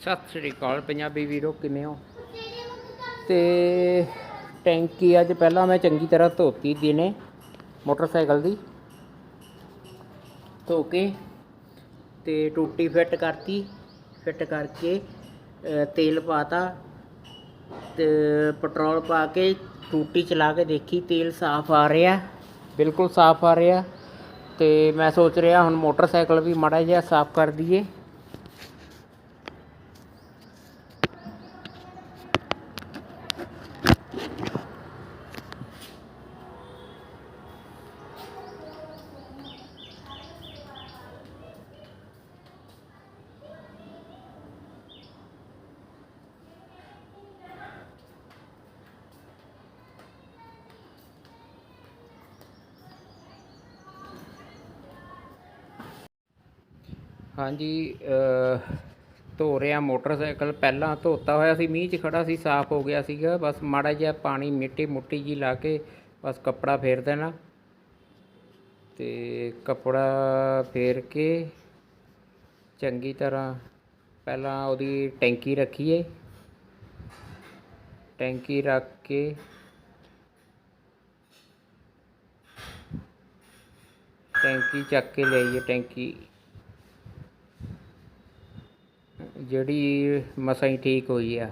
ਸਤਿ ਸ੍ਰੀ ਅਕਾਲ ਪੰਜਾਬੀ ਵੀਰੋ ਕਿਵੇਂ ਹੋ? ਤੇ ਟੈਂਕੀ ਅੱਜ ਪਹਿਲਾਂ ਮੈਂ ਚੰਗੀ ਤਰ੍ਹਾਂ ਧੋਤੀ ਦਿਨੇ ਮੋਟਰਸਾਈਕਲ ਦੀ। ਧੋ ਕੇ ਤੇ ਟੂਟੀ ਫਿੱਟ ਕਰਤੀ ਫਿੱਟ ਕਰਕੇ ਅ, ਤੇਲ ਪਾਤਾ ਤੇ ਪੈਟਰੋਲ ਪਾ ਕੇ ਟੂਟੀ ਚਲਾ ਕੇ ਦੇਖੀ ਤੇਲ ਸਾਫ਼ ਆ ਰਿਹਾ ਬਿਲਕੁਲ ਸਾਫ਼ ਆ ਰਿਹਾ ਤੇ ਮੈਂ ਸੋਚ ਰਿਹਾ ਹੁਣ ਮੋਟਰਸਾਈਕਲ ਵੀ ਮਾੜਾ ਜਿਹਾ ਸਾਫ਼ ਕਰ ਦਈਏ। ਹਾਂਜੀ ਧੋ ਰਿਹਾ ਮੋਟਰਸਾਈਕਲ। ਪਹਿਲਾਂ ਧੋਤਾ ਹੋਇਆ ਸੀ, ਮੀਂਹ 'ਚ ਖੜਾ ਸੀ, ਸਾਫ਼ ਹੋ ਗਿਆ ਸੀਗਾ। ਬਸ ਮਾੜਾ ਜਿਹਾ ਪਾਣੀ ਮਿੱਟੀ ਮੁੱਟੀ ਜੀ ਲਾ ਕੇ ਬਸ ਕੱਪੜਾ ਫੇਰ ਦੇਣਾ। ਤੇ ਕੱਪੜਾ ਫੇਰ ਕੇ ਚੰਗੀ ਤਰ੍ਹਾਂ ਪਹਿਲਾਂ ਉਹਦੀ ਟੈਂਕੀ ਰੱਖੀਏ। ਟੈਂਕੀ ਰੱਖ ਕੇ ਟੈਂਕੀ ਚੱਕ ਕੇ ਲਿਆਈਏ, ਟੈਂਕੀ ਜਿਹੜੀ ਮਸਾਂ ਹੀ ਠੀਕ ਹੋਈ ਆ।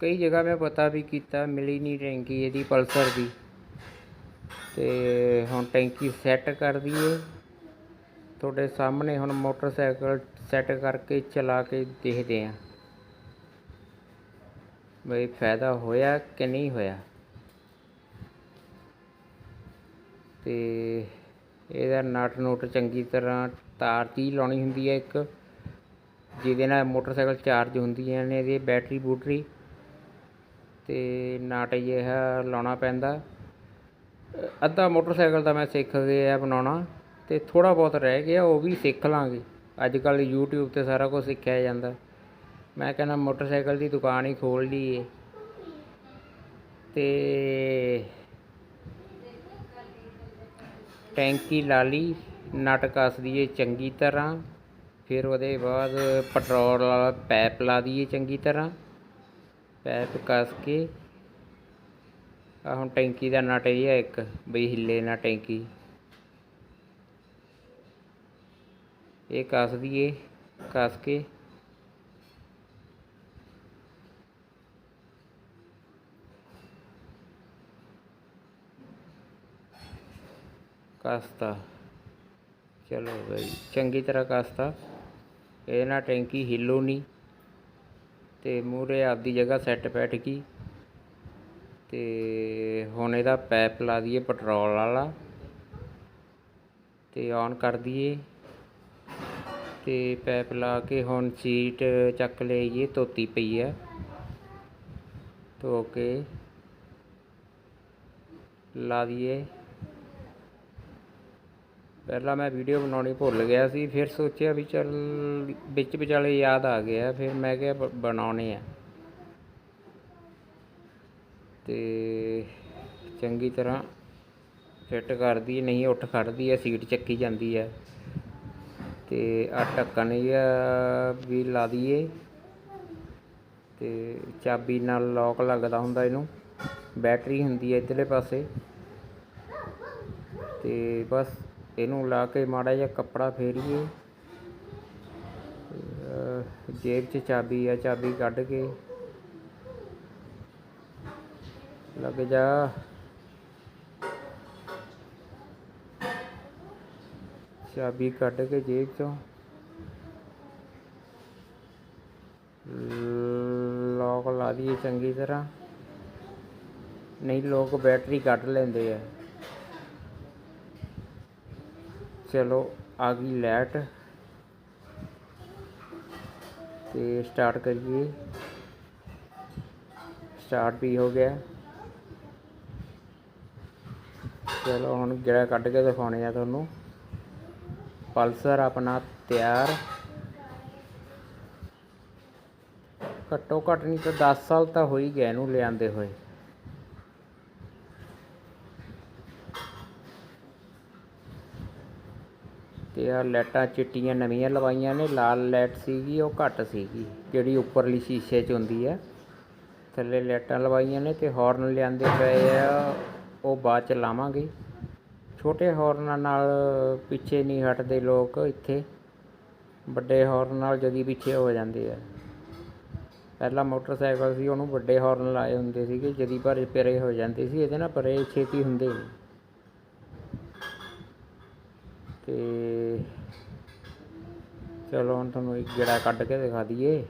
ਕਈ ਜਗ੍ਹਾ ਮੈਂ ਪਤਾ ਵੀ ਕੀਤਾ, ਮਿਲੀ ਨਹੀਂ ਟੈਂਕੀ ਇਹਦੀ, ਪਲਸਰ ਦੀ। ਤੇ ਹੁਣ ਟੈਂਕੀ ਸੈੱਟ ਕਰ ਦਈਏ। ਤੁਹਾਡੇ ਸਾਹਮਣੇ ਹੁਣ ਮੋਟਰਸਾਈਕਲ ਸੈੱਟ ਕਰਕੇ ਚਲਾ ਕੇ ਦੇਖਦੇ ਆਂ। ਬਈ ਫਾਇਦਾ ਹੋਇਆ ਕਿ ਨਹੀਂ ਹੋਇਆ? ਤੇ ਇਹਦਾ ਨਟ ਨੁਟ ਚੰਗੀ ਤਰ੍ਹਾਂ ਤਾਰ ਦੀ ਲਾਉਣੀ ਹੁੰਦੀ ਹੈ ਇੱਕ, ਜਿਹਦੇ ਨਾਲ ਮੋਟਰਸਾਈਕਲ ਚਾਰਜ ਹੁੰਦੀਆਂ ਨੇ, ਇਹਦੀ ਬੈਟਰੀ ਬੂਟਰੀ ਤੇ ਨਟ ਜਿਹਾ ਲਾਉਣਾ ਪੈਂਦਾ। ਅੱਧਾ ਮੋਟਰਸਾਈਕਲ ਤਾਂ ਮੈਂ ਸਿੱਖ ਗਿਆ ਬਣਾਉਣਾ ਤੇ ਥੋੜਾ ਬਹੁਤ ਰਹਿ ਗਿਆ, ਉਹ ਵੀ ਸਿੱਖ ਲਾਂਗੇ। ਅੱਜ ਕੱਲ YouTube ਤੇ ਸਾਰਾ ਕੁਝ ਸਿੱਖਿਆ ਜਾਂਦਾ। ਮੈਂ ਕਹਿੰਦਾ ਮੋਟਰਸਾਈਕਲ ਦੀ ਦੁਕਾਨ ਹੀ ਖੋਲ ਲਈਏ। ਤੇ ਟੈਂਕੀ ਲਾ ਲਈ, ਨਟ ਕੱਸ ਦਈਏ ਚੰਗੀ ਤਰ੍ਹਾਂ, ਫਿਰ ਉਹਦੇ ਬਾਅਦ ਪੈਟਰੋਲ ਵਾਲਾ ਪੈਪ ਲਾ ਦਈਏ ਚੰਗੀ ਤਰ੍ਹਾਂ। ਪੈਪ ਕੱਸ ਕੇ ਆ ਹੁਣ ਟੈਂਕੀ ਦਾ ਨਟ ਇਹ ਹੈ ਇੱਕ, ਬਈ ਹਿੱਲੇ ਨਾ ਟੈਂਕੀ। ਇਹ ਕੱਸ ਦਈਏ, ਕੱਸ ਕੇ ਕਸਤਾ। ਚਲੋ ਬਈ, ਚੰਗੀ ਤਰ੍ਹਾਂ ਕਸਤਾ। ਇਹ ਨਾ ਟੈਂਕੀ ਹਿੱਲੋ ਨਹੀਂ ਤੇ ਮੂਰੇ ਆਪਦੀ ਜਗ੍ਹਾ ਸੈੱਟ ਬੈਠ ਗਈ। ਤੇ ਹੁਣ ਇਹਦਾ ਪੈਪ ਲਾ ਦਈਏ ਪੈਟਰੋਲ ਵਾਲਾ। ਤੇ ਔਨ ਕਰ ਦਈਏ। ਤੇ ਪੈਪ ਲਾ ਕੇ ਹੁਣ ਸੀਟ ਚੱਕ ਲਈਏ, ਧੋਤੀ ਪਈ ਹੈ ਧੋ ਕੇ ਲਾ ਦਈਏ। ਪਹਿਲਾਂ ਮੈਂ ਵੀਡੀਓ ਬਣਾਉਣੀ ਭੁੱਲ ਗਿਆ ਸੀ ਫਿਰ ਸੋਚਿਆ ਵੀ ਚੱਲ ਵਿੱਚ ਵਿਚਾਲੇ ਯਾਦ ਆ ਗਿਆ ਫਿਰ ਮੈਂ ਕਿਹਾ ਬ- ਬਣਾਉਣੇ ਆ। ਤੇ ਚੰਗੀ ਤਰ੍ਹਾਂ ਫਿੱਟ ਕਰਦੀ ਹੈ, ਨਹੀਂ ਉੱਠ ਖੜਦੀ ਹੈ ਸੀਟ ਚੱਕੀ ਜਾਂਦੀ ਹੈ। ਤੇ ਆ ਢੱਕਣ ਜਿਹਾ ਵੀ ਲਾ ਦਈਏ। ਤੇ ਚਾਬੀ ਨਾਲ ਲੋਕ ਲੱਗਦਾ ਹੁੰਦਾ ਇਹਨੂੰ ਬੈਟਰੀ ਹੁੰਦੀ ਹੈ ਇੱਧਰਲੇ ਪਾਸੇ। ਤੇ ਬਸ ਇਹਨੂੰ ਲਾ ਕੇ ਮਾੜਾ ਜਿਹਾ ਕੱਪੜਾ ਫੇਰੀਏ। ਜੇਬ 'ਚ ਚਾਬੀ ਆ, ਚਾਬੀ ਕੱਢ ਕੇ। ਲੱਗ ਜਾ। ਚਾਬੀ ਕੱਢ ਕੇ ਜੇਬ 'ਚੋਂ। ਲੋਕ ਲਾ ਦਈਏ ਚੰਗੀ ਤਰ੍ਹਾਂ। ਨਹੀਂ, ਲੋਕ ਬੈਟਰੀ ਕੱਢ ਲੈਂਦੇ ਆ। ਚਲੋ ਆ ਗਈ ਲੈਟ ਤੇ ਸਟਾਰਟ ਕਰੀਏ। ਸਟਾਰਟ ਵੀ ਹੋ ਗਿਆ। ਚਲੋ ਹੁਣ ਜਿਹੜਾ ਕੱਢ ਕੇ ਦਿਖਾਉਣੇ ਆ ਤੁਹਾਨੂੰ। ਪਲਸਰ ਆਪਣਾ ਤਿਆਰ। ਘੱਟੋ ਘੱਟ ਨਹੀਂ ਤਾਂ 10 ਸਾਲ ਤਾਂ ਹੋ ਹੀ ਗਏ ਇਹਨੂੰ ਲਿਆਂਦੇ ਹੋਏ। ਤੇ ਆ ਲਾਈਟਾਂ ਚਿੱਟੀਆਂ ਨਵੀਆਂ ਲਵਾਈਆਂ ਨੇ, ਲਾਲ ਲਾਈਟ ਸੀਗੀ, ਉਹ ਘੱਟ ਸੀਗੀ, ਜਿਹੜੀ ਉੱਪਰਲੀ ਸ਼ੀਸ਼ੇ 'ਚ ਹੁੰਦੀ ਆ। ਥੱਲੇ ਲਾਈਟਾਂ ਲਵਾਈਆਂ ਨੇ ਤੇ ਹਾਰਨ ਲਿਆਂਦੇ ਪਏ ਆ, ਉਹ ਬਾਅਦ ਚ ਲਾਵਾਂਗੇ। ਛੋਟੇ ਹਾਰਨਾਂ ਨਾਲ ਪਿੱਛੇ ਨਹੀਂ ਹਟਦੇ ਲੋਕ ਇੱਥੇ, ਵੱਡੇ ਹਾਰਨ ਨਾਲ ਜਦੀ ਪਿੱਛੇ ਹੋ ਜਾਂਦੇ ਆ। ਪਹਿਲਾਂ ਮੋਟਰਸਾਈਕਲ ਸੀ, ਉਹਨੂੰ ਵੱਡੇ ਹਾਰਨ ਲਾਏ ਹੁੰਦੇ ਸੀਗੇ, ਜਦੀ ਪਰ ਪਰੇ ਹੋ ਜਾਂਦੇ ਸੀ, ਇਹਦੇ ਨਾਲ ਪਰੇ ਛੇਤੀ ਹੁੰਦੇ ਨਹੀਂ ਤੇ ਚਲੋ ਹੁਣ ਤੁਹਾਨੂੰ ਇੱਕ ਗੇੜਾ ਕੱਢ ਕੇ ਦਿਖਾ ਦਈਏ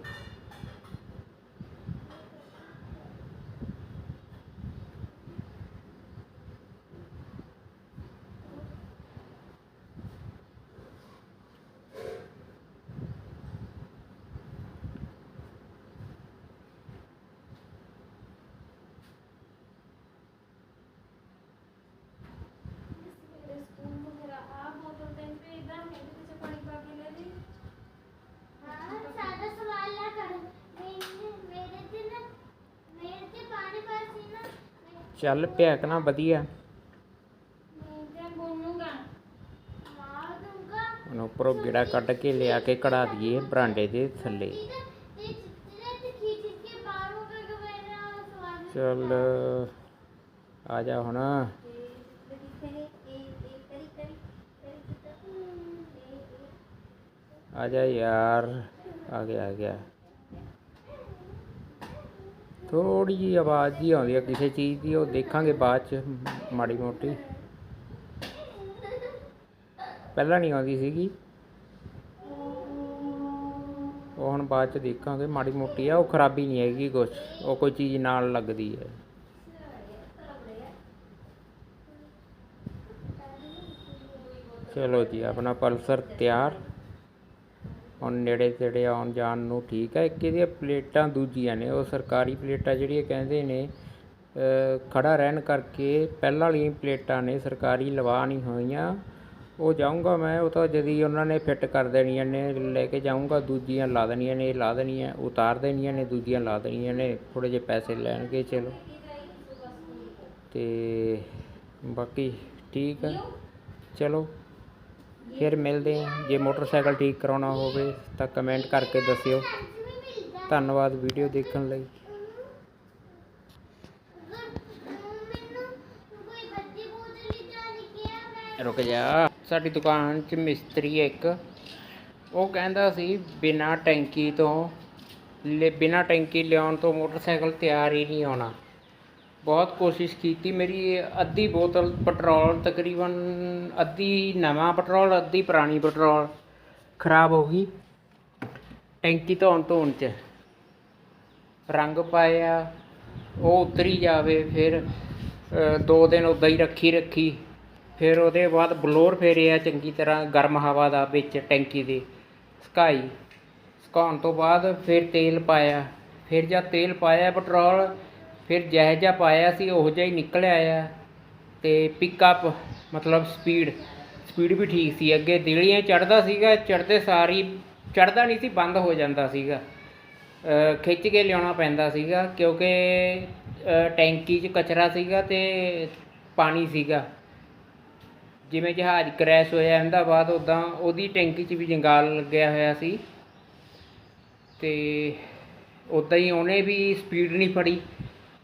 ਮੇਰੇ ਸਕੂਲ ਤੋਂ ਮੇਰਾ ਆ ਬੋਤਲ ਤੈਨੂੰ ਭੇਜਦਾ ਮੈਂ ਵੀ ਕਿਸੇ ਪਾਣੀ ਪਾ ਕੇ ਲੈ ਲਈ ਹਾਂ ਸਾਡਾ ਸਵਾਲ ਨਾ ਕਰ ਮੇਰੇ ਮੇਰੇ ਤੇ ਨਾ ਮੇਰੇ ਤੇ ਪਾਣੀ ਪਾਸ ਸੀ ਨਾ ਮੈਂ ਚੱਲ ਪਿਆ ਕਿ ਨਾ ਵਧੀਆ। ਹੁਣ ਉੱਪਰੋਂ ਗੇੜਾ ਕੱਢ ਕੇ ਲਿਆ ਕੇ ਕਢਾ ਦਈਏ ਬਰਾਂਡੇ ਦੇ ਥੱਲੇ। ਚੱਲ, ਆ ਜਾ ਹੁਣ। ਆ ਜਾ ਯਾਰ, ਆ ਗਿਆ ਆ ਗਿਆ। ਥੋੜੀ ਜਿਹੀ ਆਵਾਜ਼ ਜੀ ਆਉਂਦੀ ਆ ਕਿਸੇ ਚੀਜ਼ ਦੀ, ਉਹ ਦੇਖਾਂਗੇ ਬਾਅਦ ਚ, ਮਾੜੀ ਮੋਟੀ। ਪਹਿਲਾਂ ਨਹੀਂ ਆਉਂਦੀ ਸੀਗੀ। ਉਹ ਹੁਣ ਬਾਅਦ ਚ ਦੇਖਾਂਗੇ, ਮਾੜੀ ਮੋਟੀ ਆ, ਉਹ ਖਰਾਬੀ ਨਹੀਂ ਹੈਗੀ ਕੁਛ, ਉਹ ਕੋਈ ਚੀਜ਼ ਨਾਲ ਲੱਗਦੀ ਹੈ। ਚਲੋ ਜੀ, ਆਪਣਾ ਪਲਸਰ ਤਿਆਰ। ਹੁਣ ਨੇੜੇ ਤੇੜੇ ਆਉਣ ਜਾਣ ਨੂੰ ਠੀਕ ਹੈ। ਇੱਕ ਇਹਦੀਆਂ ਪਲੇਟਾਂ ਦੂਜੀਆਂ ਨੇ ਉਹ ਸਰਕਾਰੀ ਪਲੇਟਾਂ ਜਿਹੜੀਆਂ ਕਹਿੰਦੇ ਨੇ ਅ, ਖੜਾ ਰਹਿਣ ਕਰਕੇ ਪਹਿਲਾਂ ਵਾਲੀਆਂ ਪਲੇਟਾਂ ਨੇ ਸਰਕਾਰੀ ਲਵਾ ਨਹੀਂ ਹੋਈਆਂ। ਉਹ ਜਾਊਂਗਾ ਮੈਂ ਉਹ ਤਾਂ ਜਦੀ ਉਹਨਾਂ ਨੇ ਫਿੱਟ ਕਰ ਦੇਣੀਆਂ ਨੇ ਲੈ ਕੇ ਜਾਊਂਗਾ ਦੂਜੀਆਂ ਲਾ ਦੇਣੀਆਂ ਨੇ ਲਾ ਦੇਣੀਆਂ ਉਤਾਰ ਦੇਣੀਆਂ ਨੇ ਦੂਜੀਆਂ ਲਾ ਦੇਣੀਆਂ ਨੇ ਥੋੜੇ ਜਿਹੇ ਪੈਸੇ ਲੈਣਗੇ ਚਲੋ। ਤੇ ਬਾਕੀ ਠੀਕ ਹੈ। ਚਲੋ। ਫਿਰ ਮਿਲਦੇ ਹਾਂ। ਜੇ ਮੋਟਰਸਾਈਕਲ ਠੀਕ ਕਰਾਉਣਾ ਹੋਵੇ ਤਾਂ ਕਮੈਂਟ ਕਰਕੇ ਦੱਸਿਓ। ਧੰਨਵਾਦ ਵੀਡੀਓ ਦੇਖਣ ਲਈ। ਰੁਕ ਜਾ। ਸਾਡੀ ਦੁਕਾਨ 'ਚ ਮਿਸਤਰੀ ਇੱਕ। ਉਹ ਕਹਿੰਦਾ ਸੀ, ਬਿਨਾ ਟੈਂਕੀ ਤੋਂ, ਲੈ ਬਿਨਾ ਟੈਂਕੀ ਲਿਆਉਣ ਤੋਂ ਮੋਟਰਸਾਈਕਲ ਤਿਆਰ ਹੀ ਨਹੀਂ ਹੋਣਾ। ਬਹੁਤ ਕੋਸ਼ਿਸ਼ ਕੀਤੀ। ਮੇਰੀ ਅੱਧੀ ਬੋਤਲ ਪੈਟਰੋਲ, ਤਕਰੀਬਨ ਅੱਧੀ ਨਵਾਂ ਪੈਟਰੋਲ, ਅੱਧੀ ਪੁਰਾਣੀ ਪੈਟਰੋਲ ਖਰਾਬ ਹੋ ਗਈ। ਟੈਂਕੀ ਧੋਣ ਧੋਣ ਚ ਰੰਗ ਪਾਇਆ, ਉਹ ਉਤਰੀ ਜਾਵੇ, ਫਿਰ ਦੋ ਦਿਨ ਉਦਾਂ ਹੀ ਰੱਖੀ ਰੱਖੀ, ਫਿਰ ਉਹਦੇ ਬਾਅਦ ਬਲੋਰ ਫੇਰਿਆ ਚੰਗੀ ਤਰ੍ਹਾਂ ਗਰਮ ਹਵਾ ਦਾ ਵਿੱਚ ਟੈਂਕੀ ਦੇ ਸਕਾਈ। ਸੁਕਾਉਣ ਤੋਂ ਬਾਅਦ ਫਿਰ ਤੇਲ ਪਾਇਆ, ਫਿਰ ਜਦ ਤੇਲ ਪਾਇਆ ਪੈਟਰੋਲ ਫਿਰ ਜਿਹੋ ਜਿਹਾ ਪਾਇਆ ਸੀ, ਉਹੋ ਜਿਹਾ ਹੀ ਨਿਕਲ ਆਇਆ ਤੇ ਪਿਕਅਪ ਮਤਲਬ ਸਪੀਡ ਸਪੀਡ ਵੀ ਠੀਕ ਸੀ। ਅੱਗੇ ਦਿਲੀਆਂ ਚੜਦਾ ਸੀਗਾ ਚੜਦੇ ਸਾਰੀ ਚੜਦਾ ਨਹੀਂ ਸੀ, ਬੰਦ ਹੋ ਜਾਂਦਾ ਸੀਗਾ। ਖਿੱਚ ਕੇ ਲਿਆਉਣਾ ਪੈਂਦਾ ਸੀਗਾ ਕਿਉਂਕਿ ਟੈਂਕੀ 'ਚ ਕਚਰਾ ਸੀਗਾ ਤੇ ਪਾਣੀ ਸੀਗਾ। ਜਿਵੇਂ ਜਹਾਜ਼ ਕ੍ਰੈਸ਼ ਹੋਇਆ, ਅਹਿਮਦਾਬਾਦ ਉਦਾਂ ਉਹਦੀ ਟੈਂਕੀ 'ਚ ਵੀ ਜੰਗਾਲ ਲੱਗਿਆ ਹੋਇਆ ਸੀ। ਤੇ ਉਦਾਂ ਹੀ ਉਹਨੇ ਵੀ ਸਪੀਡ ਨਹੀਂ ਫੜੀ।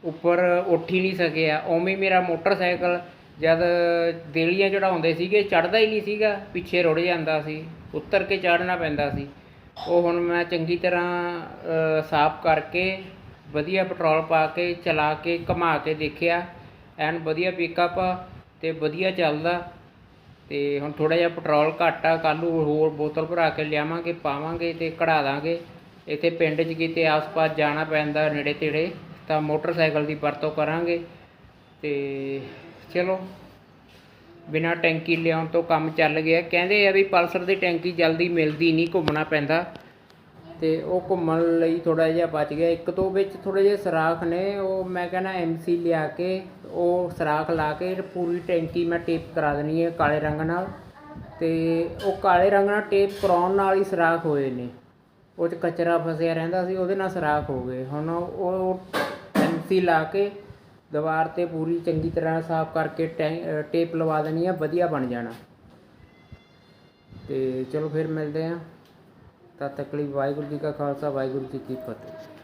ਉੱਪਰ ਉੱਠ ਹੀ ਨਹੀਂ ਸਕਿਆ ਉਵੇਂ ਮੇਰਾ ਮੋਟਰਸਾਈਕਲ ਜਦ ਦੇਲੀਆਂ ਚੜਾਉਂਦੇ ਸੀਗੇ, ਚੜਦਾ ਹੀ ਨਹੀਂ ਸੀਗਾ, ਪਿੱਛੇ ਰੁੜ ਜਾਂਦਾ ਸੀ, ਉੱਤਰ ਕੇ ਚੜਨਾ ਪੈਂਦਾ ਸੀ। ਉਹ ਹੁਣ ਮੈਂ ਚੰਗੀ ਤਰ੍ਹਾਂ ਸਾਫ਼ ਕਰਕੇ, ਵਧੀਆ ਪੈਟਰੋਲ ਪਾ ਕੇ, ਚਲਾ ਕੇ, ਘੁਮਾ ਕੇ ਦੇਖਿਆ। ਐਨ ਵਧੀਆ ਪਿਕਅਪ ਆ ਤੇ ਵਧੀਆ ਚੱਲਦਾ। ਤੇ ਹੁਣ ਥੋੜਾ ਜਿਹਾ ਪੈਟਰੋਲ ਘੱਟ ਆ, ਕੱਲ੍ਹ ਨੂੰ ਹੋਰ ਬੋਤਲ ਭਰਾ ਕੇ ਲਿਆਵਾਂਗੇ, ਪਾਵਾਂਗੇ ਤੇ ਕਢਾ ਦਾਂਗੇ। ਇੱਥੇ ਪਿੰਡ 'ਚ ਕਿਤੇ ਆਸ-ਪਾਸ ਜਾਣਾ ਪੈਂਦਾ ਨੇੜੇ ਤੇੜੇ ਤਾਂ ਮੋਟਰਸਾਈਕਲ ਦੀ ਵਰਤੋਂ ਕਰਾਂਗੇ। ਤੇ ਚਲੋ, ਬਿਨਾ ਟੈਂਕੀ ਲਿਆਉਣ ਤੋਂ ਕੰਮ ਚੱਲ ਗਿਆ। ਕਹਿੰਦੇ ਆ ਵੀ ਪਲਸਰ ਦੀ ਟੈਂਕੀ ਜਲਦੀ ਮਿਲਦੀ ਨਹੀਂ, ਘੁੰਮਣਾ ਪੈਂਦਾ। ਤੇ ਉਹ ਘੁੰਮਣ ਲਈ ਥੋੜਾ ਜਿਹਾ ਬਚ ਗਿਆ। ਇੱਕ ਤੋਂ ਵਿੱਚ ਥੋੜੇ ਜਿਹੇ ਸਰਾਖ ਨੇ। ਉਹ ਮੈਂ ਕਹਿੰਦਾ ਐਮਸੀ ਲਿਆ ਕੇ, ਉਹ ਸਰਾਖ ਲਾ ਕੇ ਪੂਰੀ ਟੈਂਕੀ ਮੈਂ ਟੇਪ ਕਰਾ ਦੇਣੀ ਹੈ ਕਾਲੇ ਰੰਗ ਨਾਲ। ਤੇ ਉਹ ਕਾਲੇ ਰੰਗ ਨਾਲ ਟੇਪ ਕਰਾਉਣ ਨਾਲ ਹੀ ਸਰਾਖ ਹੋਏ ਨੇ। ਉਹ 'ਚ ਕਚਰਾ ਫਸਿਆ ਰਹਿੰਦਾ ਸੀ, ਉਹਦੇ ਨਾਲ ਸਰਾਖ ਹੋ ਗਏ। ਹੁਣ ਉਹ ਐਮਸੀ ਲਾ ਕੇ ਦੀਵਾਰ ਤੇ ਪੂਰੀ ਚੰਗੀ ਤਰ੍ਹਾਂ ਸਾਫ਼ ਕਰਕੇ ਟੈਂ- ਟੇਪ ਲਵਾ ਦੇਣੀ ਆ, ਵਧੀਆ ਬਣ ਜਾਣਾ। ਤੇ ਚਲੋ ਫਿਰ ਮਿਲਦੇ ਹਾਂ ਤਦ ਤੱਕ ਲਈ ਵਾਹਿਗੁਰੂ ਜੀ ਕਾ ਖਾਲਸਾ, ਵਾਹਿਗੁਰੂ ਜੀ ਕੀ ਫਤਿਹ।